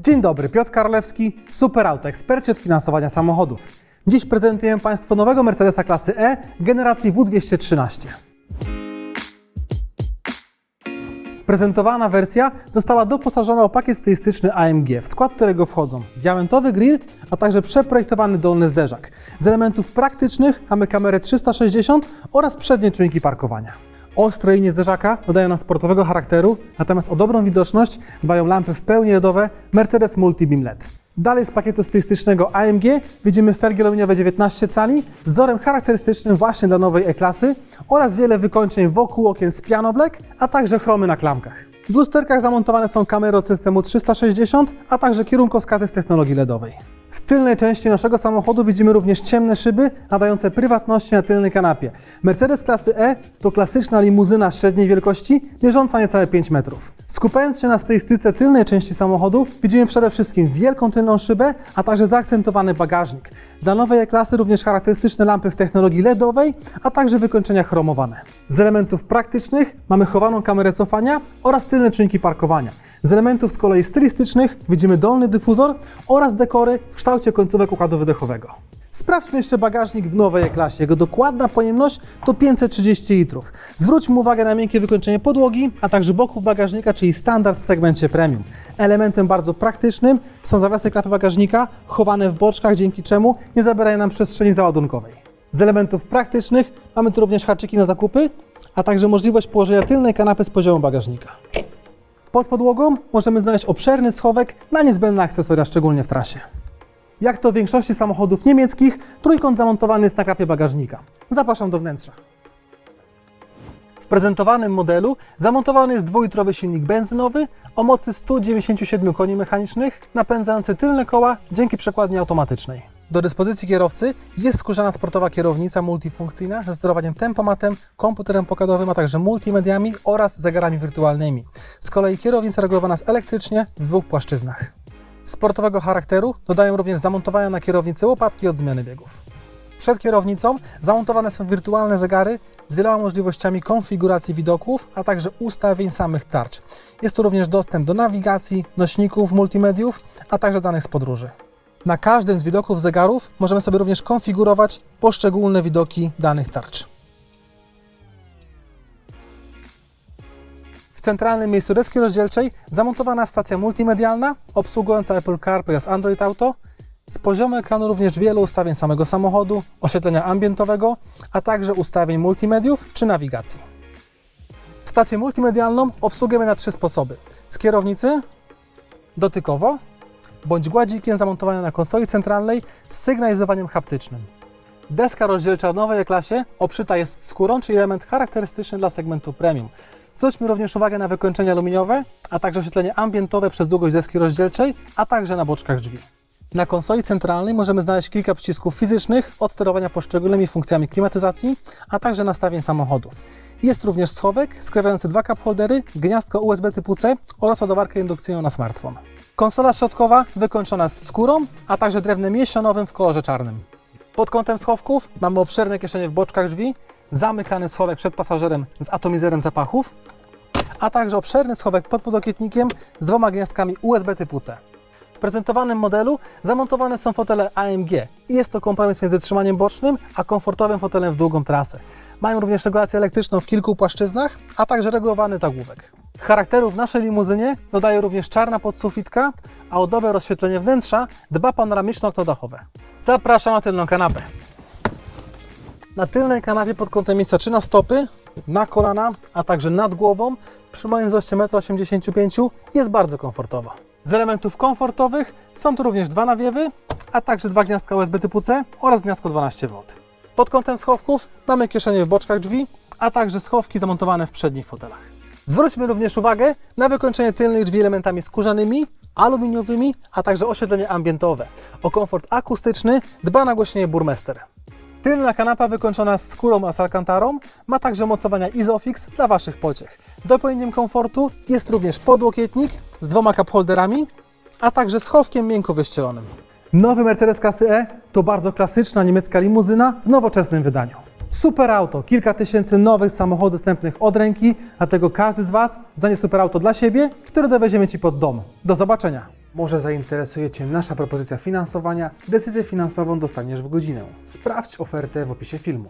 Dzień dobry, Piotr Karolewski, Superauto, eksperci od finansowania samochodów. Dziś prezentujemy Państwu nowego Mercedesa klasy E generacji W213. Prezentowana wersja została doposażona o pakiet stylistyczny AMG, w skład którego wchodzą diamentowy grill, a także przeprojektowany dolny zderzak. Z elementów praktycznych mamy kamerę 360 oraz przednie czujniki parkowania. Ostre linie zderzaka dodają nam sportowego charakteru, natomiast o dobrą widoczność dbają lampy w pełni LEDowe Mercedes Multibeam LED. Dalej z pakietu stylistycznego AMG widzimy felgi aluminiowe 19 cali z wzorem charakterystycznym właśnie dla nowej E-klasy oraz wiele wykończeń wokół okien z piano black, a także chromy na klamkach. W lusterkach zamontowane są kamery od systemu 360, a także kierunkowskazy w technologii LEDowej. W tylnej części naszego samochodu widzimy również ciemne szyby nadające prywatności na tylnej kanapie. Mercedes klasy E to klasyczna limuzyna średniej wielkości, mierząca niecałe 5 metrów. Skupiając się na stylistyce tylnej części samochodu, widzimy przede wszystkim wielką tylną szybę, a także zaakcentowany bagażnik. Dla nowej E-klasy również charakterystyczne lampy w technologii LEDowej, a także wykończenia chromowane. Z elementów praktycznych mamy chowaną kamerę cofania oraz tylne czujniki parkowania. Z elementów z kolei stylistycznych widzimy dolny dyfuzor oraz dekory w kształcie końcówek układu wydechowego. Sprawdźmy jeszcze bagażnik w nowej E-klasie. Jego dokładna pojemność to 530 litrów. Zwróćmy uwagę na miękkie wykończenie podłogi, a także boków bagażnika, czyli standard w segmencie premium. Elementem bardzo praktycznym są zawiasy klapy bagażnika, chowane w boczkach, dzięki czemu nie zabierają nam przestrzeni załadunkowej. Z elementów praktycznych mamy tu również haczyki na zakupy, a także możliwość położenia tylnej kanapy z poziomu bagażnika. Pod podłogą możemy znaleźć obszerny schowek na niezbędne akcesoria, szczególnie w trasie. Jak to w większości samochodów niemieckich, trójkąt zamontowany jest na klapie bagażnika. Zapraszam do wnętrza. W prezentowanym modelu zamontowany jest dwulitrowy silnik benzynowy o mocy 197 koni mechanicznych, napędzający tylne koła dzięki przekładni automatycznej. Do dyspozycji kierowcy jest skórzana sportowa kierownica multifunkcyjna ze sterowaniem tempomatem, komputerem pokładowym, a także multimediami oraz zegarami wirtualnymi. Z kolei kierownica regulowana jest elektrycznie w dwóch płaszczyznach. Sportowego charakteru dodają również zamontowania na kierownicy łopatki od zmiany biegów. Przed kierownicą zamontowane są wirtualne zegary z wieloma możliwościami konfiguracji widoków, a także ustawień samych tarcz. Jest tu również dostęp do nawigacji, nośników, multimediów, a także danych z podróży. Na każdym z widoków zegarów możemy sobie również konfigurować poszczególne widoki danych tarcz. W centralnym miejscu deski rozdzielczej zamontowana stacja multimedialna obsługująca Apple CarPlay oraz Android Auto. Z poziomu ekranu również wiele ustawień samego samochodu, oświetlenia ambientowego, a także ustawień multimediów czy nawigacji. Stację multimedialną obsługujemy na trzy sposoby. Z kierownicy, dotykowo, bądź gładzikiem zamontowanym na konsoli centralnej z sygnalizowaniem haptycznym. Deska rozdzielcza w nowej klasie obszyta jest skórą, czyli element charakterystyczny dla segmentu premium. Zwróćmy również uwagę na wykończenia aluminiowe, a także oświetlenie ambientowe przez długość deski rozdzielczej, a także na boczkach drzwi. Na konsoli centralnej możemy znaleźć kilka przycisków fizycznych od sterowania poszczególnymi funkcjami klimatyzacji, a także nastawień samochodów. Jest również schowek skrywający dwa cup holdery, gniazdko USB typu C oraz ładowarkę indukcyjną na smartfon. Konsola środkowa wykończona skórą, a także drewnem jesionowym w kolorze czarnym. Pod kątem schowków mamy obszerne kieszenie w boczkach drzwi, zamykany schowek przed pasażerem z atomizerem zapachów, a także obszerny schowek pod podokietnikiem z dwoma gniazdkami USB typu C. W prezentowanym modelu zamontowane są fotele AMG i jest to kompromis między trzymaniem bocznym a komfortowym fotelem w długą trasę. Mają również regulację elektryczną w kilku płaszczyznach, a także regulowany zagłówek. Charakterów naszej limuzynie dodaje również czarna podsufitka, a o dobre rozświetlenie wnętrza dba panoramiczne okno dachowe. Zapraszam na tylną kanapę. Na tylnej kanapie pod kątem miejsca czy na stopy, na kolana, a także nad głową przy moim wzroście 1,85 m jest bardzo komfortowo. Z elementów komfortowych są tu również dwa nawiewy, a także dwa gniazdka USB typu C oraz gniazdko 12V. Pod kątem schowków mamy kieszenie w boczkach drzwi, a także schowki zamontowane w przednich fotelach. Zwróćmy również uwagę na wykończenie tylnych drzwi elementami skórzanymi, aluminiowymi, a także oświetlenie ambientowe. O komfort akustyczny dba nagłośnienie Burmester. Tylna kanapa wykończona skórą z alkantarą ma także mocowania Isofix dla Waszych pociech. Dopełnieniem komfortu jest również podłokietnik z dwoma cup holderami, a także schowkiem miękko wyścielonym. Nowy Mercedes klasy E to bardzo klasyczna niemiecka limuzyna w nowoczesnym wydaniu. Super auto, kilka tysięcy nowych samochodów dostępnych od ręki, dlatego każdy z Was znajdzie super auto dla siebie, które dowieziemy Ci pod dom. Do zobaczenia! Może zainteresuje Cię nasza propozycja finansowania? Decyzję finansową dostaniesz w godzinę. Sprawdź ofertę w opisie filmu.